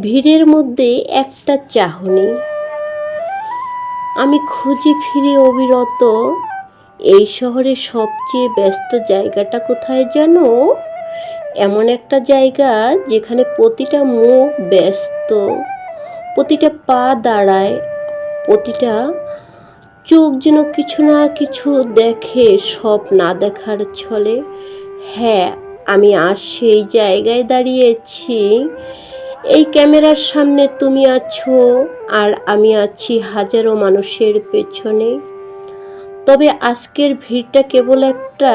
ভিড়ের মধ্যে একটা চাহনি। আমি খুঁজি ফিরে অবিরত, এই শহরের সবচেয়ে ব্যস্ত জায়গাটা কোথায় জানো? এমন একটা জায়গা যেখানে প্রতিটা মুখ ব্যস্ত, প্রতিটা পা দাঁড়ায়, প্রতিটা চোখ যেন কিছু না কিছু দেখে, সব না দেখার ছলে। হ্যাঁ আমি আজ সেই জায়গায় দাঁড়িয়েছি। এই ক্যামেরার সামনে তুমি আছো আর আমি আছি হাজারো মানুষের পেছনে। তবে আজকের ভিড়টা কেবল একটা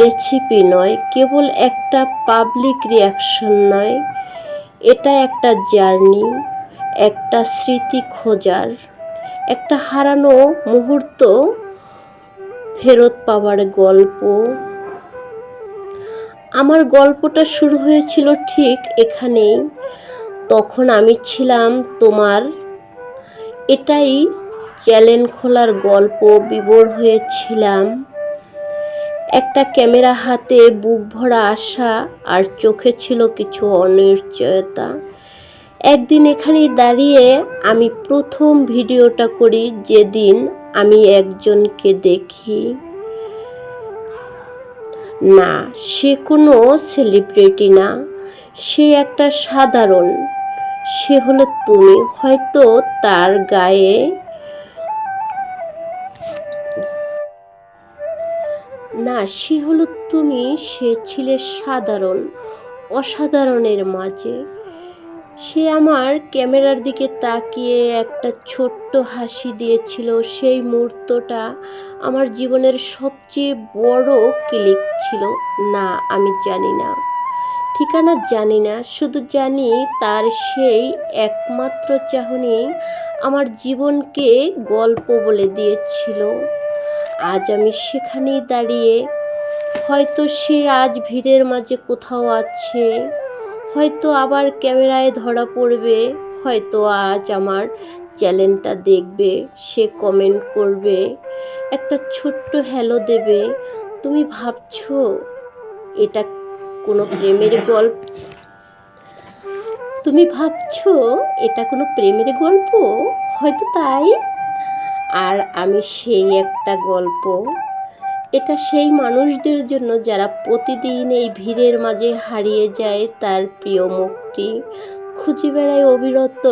রেসিপি নয়, কেবল একটা পাবলিক রিয়াকশন নয়। এটা একটা জার্নি একটা স্মৃতি খোঁজার, একটা হারানো মুহূর্ত ফেরত পাওয়ার গল্প। আমার গল্পটা শুরু হয়েছিল ঠিক এখানেই। তখন আমি ছিলাম তোমার এটাই চ্যালেঞ্জ খোলার গল্প বিবর হয়েছিলাম। একটা ক্যামেরা হাতে বুক ভরা আশা আর চোখে ছিল কিছু অনিশ্চয়তা। একদিন এখানেই দাঁড়িয়ে আমি প্রথম ভিডিওটা করি, যেদিন আমি একজনকে দেখি। না, সে কোনো সেলিব্রিটি না, সে একটা সাধারণ। সে হলো তুমি, হয়তো তার গায়ে না, সে হলো তুমি, সে ছিলে সাধারণ, অসাধারণের মাঝে। সে আমার ক্যামেরার দিকে তাকিয়ে একটা ছোট্ট হাসি দিয়েছিল। সেই মুহূর্তটা আমার জীবনের সবচেয়ে বড় ক্লিক ছিল। না, আমি জানি না। ঠিকানা জানি না, শুধু জানি তার সেই একমাত্র চাহনি আমার জীবনকে গল্প বলে দিয়েছিল। আজ আমি সেখানেই দাঁড়িয়ে, হয়তো সে আজ ভিড়ের মাঝে কোথাও আছে। হয়তো আবার ক্যামেরায় ধরা পড়বে, হয়তো আজ আমার চ্যানেলটা দেখবে, সে কমেন্ট করবে, একটা ছোট্ট হ্যালো দেবে। তুমি ভাবছ এটা কোনো প্রেমের গল্প? তুমি ভাবছ এটা কোনো প্রেমের গল্প? হয়তো তাই। আর আমি সেই একটা গল্প এটা সেই মানুষদের জন্য যারা প্রতিদিন এই ভিড়ের মাঝে হারিয়ে যায় তার প্রিয় মুখটি। খুঁজে বেড়ায় অবিরত